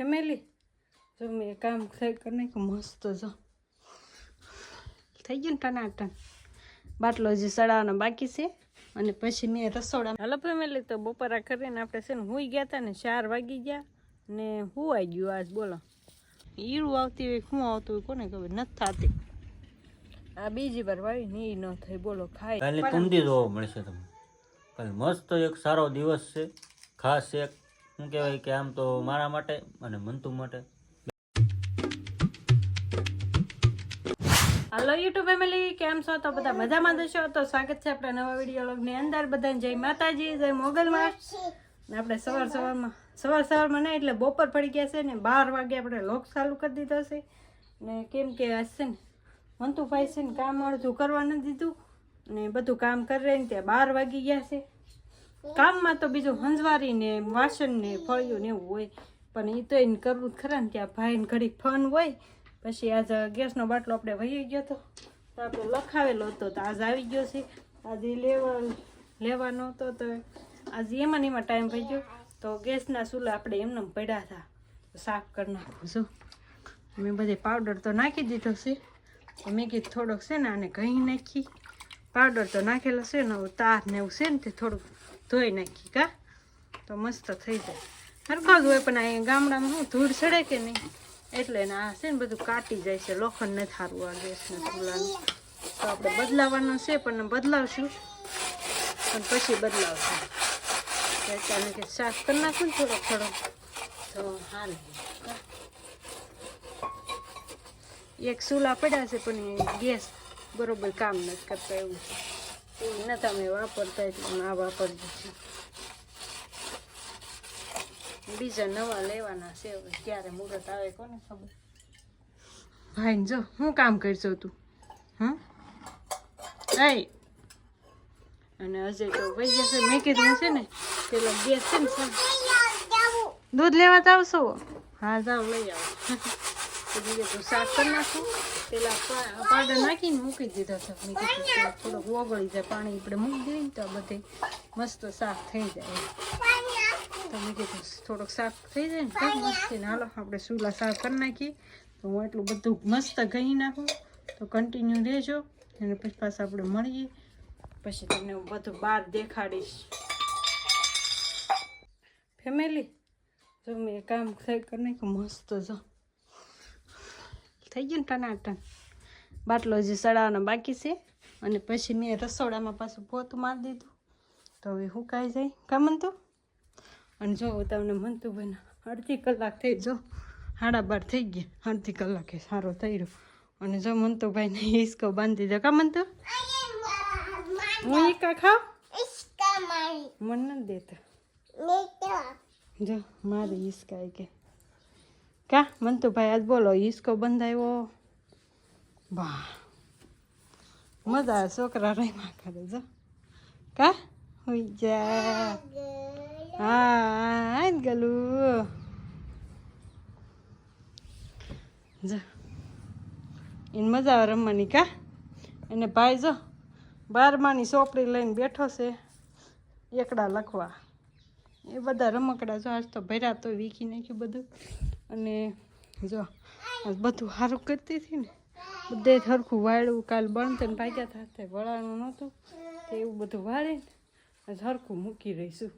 Family જો મેં કામ થઈ કરી નાખ્યું મસ્ત જો થઈ ગયું ને ટનાટન બાટલો હજી સડાવવાનો બાકી છે અને પછી મેં રસોડા હાલો ફેમિલી તો બપોરા કરીને આપણે છે ને હુઈ ગયા હતા ને ચાર વાગી ગયા ને હું આવી ગયું આજ બોલો ઈરું આવતી હોય શું આવતું હોય કોને ખબર નથી થતી આ બીજી વાર વાવી ની ન થઈ બોલો ખાઈ કાલે કુંડી જોવા મળશે તમને કાલે મસ્ત એક સારો દિવસ છે ખાસ એક શું કહેવાય કે આમ તો મારા માટે અને મંતુ માટે. હલો યુટ્યુબ ફેમિલી કેમ છો? તો બધા મજામાં જશો તો સ્વાગત છે આપણા નવા વીડિયો લોગની અંદર. બધાને જય માતાજી, જય મોગલમાં. ને આપણે સવાર સવારમાં સવાર સવારમાં નહીં, એટલે બપોર પડી ગયા છે ને બાર વાગે આપણે લોક ચાલુ કરી દીધો છે. ને કેમ કે હશે ને મંતુભાઈ છે ને કામ અડધું કરવા નથી દીધું. ને બધું કામ કરે ને ત્યાં બાર વાગી ગયા છે. કામમાં તો બીજું હંજવારી ને વાસણ ને ફળિયું ને એવું હોય. પણ એ તો એને કરવું જ ખરા ને ત્યાં ભાઈને ઘડીક ફન હોય, પછી આજ ગેસનો બાટલો આપણે વહી ગયો હતો તો આપણે લખાવેલો હતો તો આજ આવી ગયો છે. આજે લેવા લેવાનો હતો તો આજે એમાં એમાં ટાઈમ થઈ ગયો. તો ગેસના ચૂલા આપણે એમને પડ્યા હતા. સાફ કરી નાખું છું. મેં બધે પાવડર તો નાખી દીધો છે. મેં કીધું થોડોક છે ને આને ઘી નાખી. પાવડર તો નાખેલો છે ને તાર ને એવું છે ને તે થોડુંક ધોઈ નાખી કા? તો મસ્ત થઈ જાય. સરખો હોય પણ અહીંયા ગામડામાં શું, ધૂળ ચડે કે નહીં? એટલે ને આ છે ને બધું કાટી જાય છે, લોખંડ નથી સારું આ ગેસના ચૂલાનું. તો આપણે બદલાવાનું છે, પણ બદલાવશું. પણ પછી બદલાવશું. અચાનક સાફ કરી નાખું ને થોડોક થોડોક તો હાલ એક ચૂલા પડ્યા છે, પણ ગેસ બરોબર કામ નથી કરતા એવું. એવું એ તમે વાપરતા એટલે ના વાપરજો. બીજા નવા લેવાના છે હવે. ક્યારે મુહૂર્ત આવે કોને ખબર? ભાઈ જો હું કામ કરશો તું? હં એ અને અજય તો વહી જશે. મેં કીધું છે ને પેલો ગેસ છે ને દૂધ લેવા તો આવશો હા જાઓ લઈ આવો. કે શાક કરી નાખું. પેલા પાવડર નાખીને મૂકી દીધો છે. કીધું થોડુંક ઓગળી જાય, પાણી આપણે મૂકી દઈએ ને તો બધે મસ્ત શાક થઈ જાય. તો મેં કીધું થોડોક શાક થઈ જાય ને તો મસ્ત આપણે ચૂલા સાફ કરી નાખીએ. તો હું એટલું બધું મસ્ત ગઈ નાખું. તો કન્ટિન્યુ રહેજો. અને પછી પાછા આપણે મળીએ. પછી તમને હું બધું બહાર દેખાડીશ. ફેમિલી જો મેં કામ થઈ કરી નાખ્યું, મસ્ત જો. થઈ ગયું ને ટનાટન. બાટલો જે સડાવવાનો બાકી છે. અને પછી મેં રસોડામાં પાછું પોતું મારી દીધું. તો હવે સુકાઈ જાય તો અને જો તમને મનતું બને અડધી કલાક થઈ જો સાડા બાર થઈ ગયા. અડધી કલાકે સારો થઈ રહ્યો અને જો મનતું ભાઈને હિસકો બાંધી દો. કા મનતું હું ઈકા ખાવ? મને નથી દેતા. જો મારી હિસકા કે. કા? મંતુભાઈ ભાઈ આજ બોલો હિસકો બંધાયો વાહ મજા છોકરા રહીમાં કરે જો કા? હોઈ જા. હા ગલું. જો. એને મજા આવે રમવાની, કા? એને ભાઈ જો, બારમાની ચોપડી લઈને બેઠો છે, એકડા લખવા. એ બધા રમકડા જો આજ તો ભર્યા તો વીખી નાખ્યું બધું. અને જો બધું સારું કરતી હતી ને, બધે સરખું વાળવું કાલ બનતે ને ભાગ્યા થતા વળાનું નહોતું, તો એવું બધું વાળે ને સરખું મૂકી રહીશું.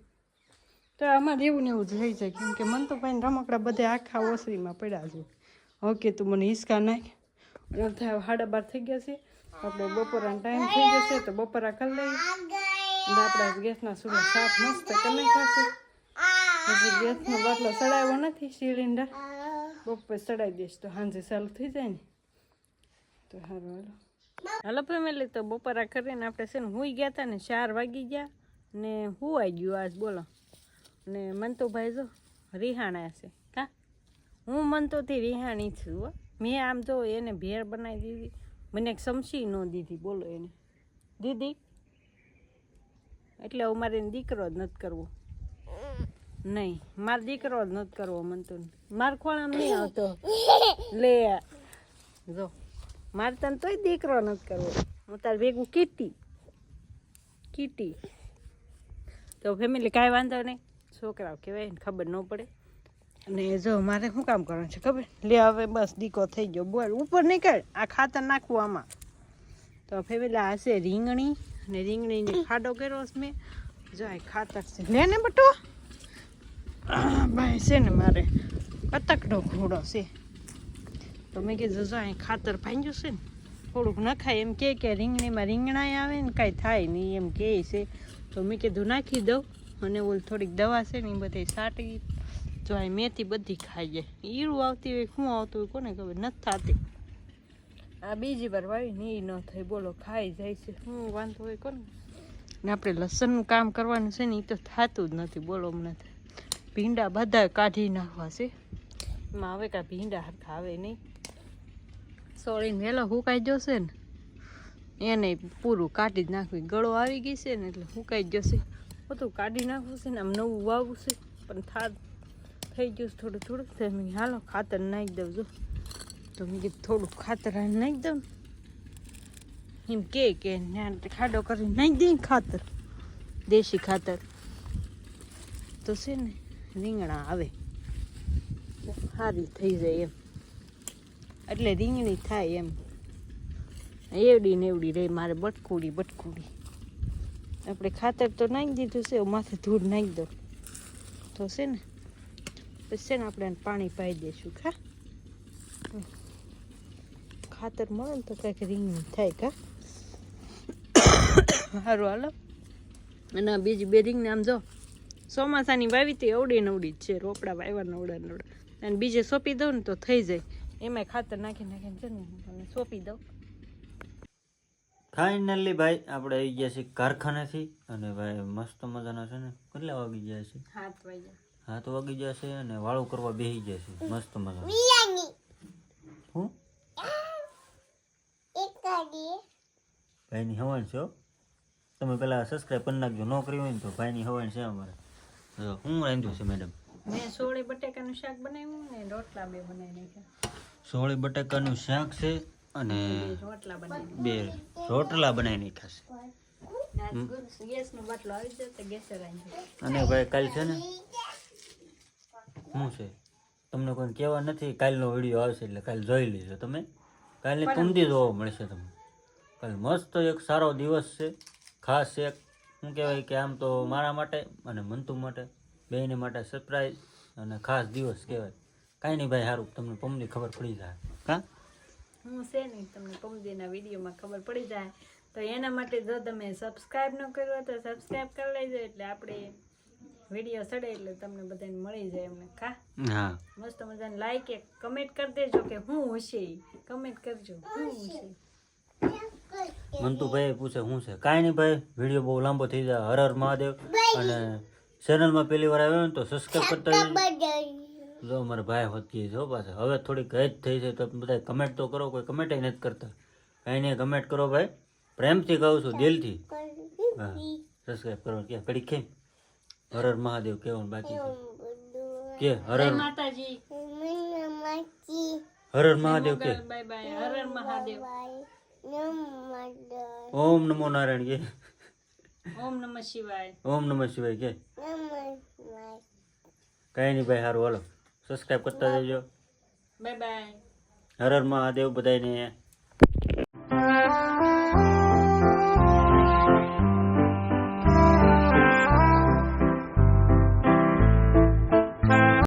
તો અમારે એવું ને એવું જ રહી જાય, કેમ કે મન તો ભાઈ રમકડા બધે આખા ઓસરીમાં પડ્યા છે. ઓકે, તું મને હિસકા નાખ. સાડા બાર થઈ ગયા છે. આપણે બપોરાનો ટાઈમ થઈ જશે તો બપોરા કરી લઈએ. અને આપણા ગેસના ચૂલા સાફ મસ્ત કરી છે. હજી ગેસનો બાટલો ચડાવ્યો નથી સિલિન્ડર બપોર ચડાવી દઈશ તો સાંજે ચાલુ થઈ જાય ને. તો સારું હાલો. હાલો ફેમિલી તો બપોરા કરીને આપણે છે ને હુઈ ગયા હતા ને ચાર વાગી ગયા ને હુવાઈ ગયું આજ, બોલો. ને મંતુભાઈ જો રિહાણા છે, કા? હું મંતુથી રિહાણી છું, હો. મેં આમ જો એને ભેળ બનાવી દીધી. મને એક સમસી ન દીધી, બોલો એને. દીદી, એટલે અમારે એને દીકરો જ નથી કરવો. નહીં, મારો દીકરો જ નથી કરવો મનતું માર ખોળામાં નહીં આવતો. લે, જો. મારે તને તોય દીકરો નથી કરવો. હું તાર ભેગું કીટી. કીટી. તો ફેમિલી કાંઈ વાંધો નહીં. છોકરાઓ કહેવાય ને ખબર ન પડે. અને જો, મારે શું કામ કરવાનું છે ખબર? લે, હવે બસ દીકો થઈ ગયો. બોલ, ઉપર નીકળ. આ ખાતર નાખવું આમાં. તો ફેમિલી આ રીંગણી. અને રીંગણીને ખાડો કર્યો છે મેં. જો, આ ખાતર છે. લે ને બટો. ભાઈ, છે ને મારે કતકનો ઘોડો છે. તો મેં કીધું જો અહીં ખાતર ભાંગ્યું છે ને? થોડુંક નખાય એમ કે કે રીંગણીમાં રીંગણાય આવે ને, કાંઈ થાય નહીં, એમ કહે છે. તો મેં કીધું નાખી દઉં અને ઓલ થોડીક દવા છે ને, એ બધી સાટી જો અહીં મેથી બધી ખાઈ જાય. ઈરું આવતી હોય, શું આવતું હોય, કોને ખબર? નથી થતી. આ બીજી વાર વાવી ને એ ન થાય, બોલો, ખાઈ જાય છે. શું વાંધો હોય કોને? ને આપણે લસણનું કામ કરવાનું છે ને એ તો થતું જ નથી, બોલો હમણાં ભીંડા બધા કાઢી નાખવા છે. એમાં હવે કાંઈ ભીંડા હરખા આવે નહીં. સોળીને વહેલો હુકાઈ જશે ને એને પૂરું કાઢી જ નાખવી. ગળો આવી ગઈ છે ને એટલે હુકાઈ જશે બધું કાઢી નાખવું છે ને આમ નવું વાવવું છે પણ થાર થઈ ગયું છે થોડું થોડું. તો મેં હાલો ખાતર નાખી દઉં જો. તો મેં કીધું થોડું ખાતર નાખી દઉં એમ કે કે ખાડો કરી નાખી દઈ ખાતર દેશી ખાતર. તો છે ને રીંગણા આવે. સારી થઈ જાય એમ. એટલે રીંગણી થાય એમ. એવડી ને એવડી રહે, મારે બટકુડી બટકુડી. આપણે ખાતર તો નાખી દીધું છે માથે ધૂળ નાખી દો તો છે ને, પછી છે ને આપણે પાણી પાઈ દઈશું, ખા. ખાતર મળે ને તો કંઈક રીંગણી થાય કા સારું હાલો. અને બીજી બે રીંગને આમ જો. ચોમાસાની વાવી તે અવડી નવડી જ છે રોપડા વાવ્યા નવડા નવડા. અને બીજે સોંપી દઉં ને તો થઈ જાય. એમાંય ખાતર નાખી નાખીને છે ને સોંપી દઉં. ફાઇનલી ભાઈ આપણે આવી ગયા છીએ કારખાનેથી. અને ભાઈ મસ્ત મજાના છે ને? કેટલા વાગી ગયા છે? હાથ વાગ્યા. હાથ વાગી ગયા છે અને વાળું કરવા બેસી ગયા છે. મસ્ત મજા હું? ભાઈની હવન છે તમે પેલા સબસ્ક્રાઈબ કરી નાખજો. ન કર્યું હોય ને તો ભાઈની હવન છે અમારે. હું. રાંધ્યું છે મેડમ મેં સોળી બટેકાનું શાક બનાવ્યું ને રોટલા બે બનાવી નાખ્યા. સોળી બટાકાનું શાક છે અને રોટલા બનાવી બે રોટલા બનાવી નાખ્યા છે. ગેસનો બાટલો આવી જાય તો ગેસે રાંધી અને ભાઈ કાલ છે ને? શું છે? તમને કોઈ કહેવા નથી કાલનો વીડિયો આવશે એટલે કાલ જોઈ લેજો તમે. કાલની તંદી જોવા મળશે તમને. કાલ મસ્ત એક સારો દિવસ છે ખાસ એક શું કહેવાય કે આમ તો મારા માટે અને મંતુ માટે બેને માટે સરપ્રાઈઝ અને ખાસ દિવસ કહેવાય. કાંઈ નહીં ભાઈ સારું તમને પમની ખબર પડી જાય. હા હું છે નહીં તમને પમદીના વિડીયોમાં ખબર પડી જાય. તો એના માટે જો તમે સબસ્ક્રાઈબ ન કર્યો હોય તો સબસ્ક્રાઈબ કરી લેજો એટલે આપણે વીડિયો ચડે એટલે તમને બધાને મળી જાય એમને. ખા હા. મસ્ત મજાને લાઈક એક કમેન્ટ કરી દેજો કે હું હશે કમેન્ટ કરજો હું હશે મંતુભાઈ પૂછે શું છે? કાંઈ નહીં ભાઈ વીડિયો બહુ લાંબો થઈ જાય. હર હર મહાદેવ. અને ચેનલમાં પહેલી વાર આવ્યો ને તો સબસ્ક્રાઈબ કરતા જો અમારા ભાઈ હોતી જો પાછા. હવે થોડીક હેજ થઈ છે તો બધા કમેન્ટ તો કરો કોઈ કમેન્ટ નથી કરતા. કાંઈ નહીં કમેન્ટ કરો ભાઈ. પ્રેમથી કહું છું દિલથી. હા સબસ્ક્રાઈબ કરો. કે કડી કેમ હર હર મહાદેવ કહેવાનું બાકી છે. કે હર હર માતાજી. હર હર મહાદેવ કે. Bye bye. હર હર મહાદેવ. ઓમ નમો નારાયણ કે ઓમ નમઃ શિવાય ઓમ નમઃ શિવાય કે કાંઈ નહીં ભાઈ સારું હાલો સબસ્ક્રાઈબ કરતા જજો બાય બાય હર હર મહાદેવ બધાને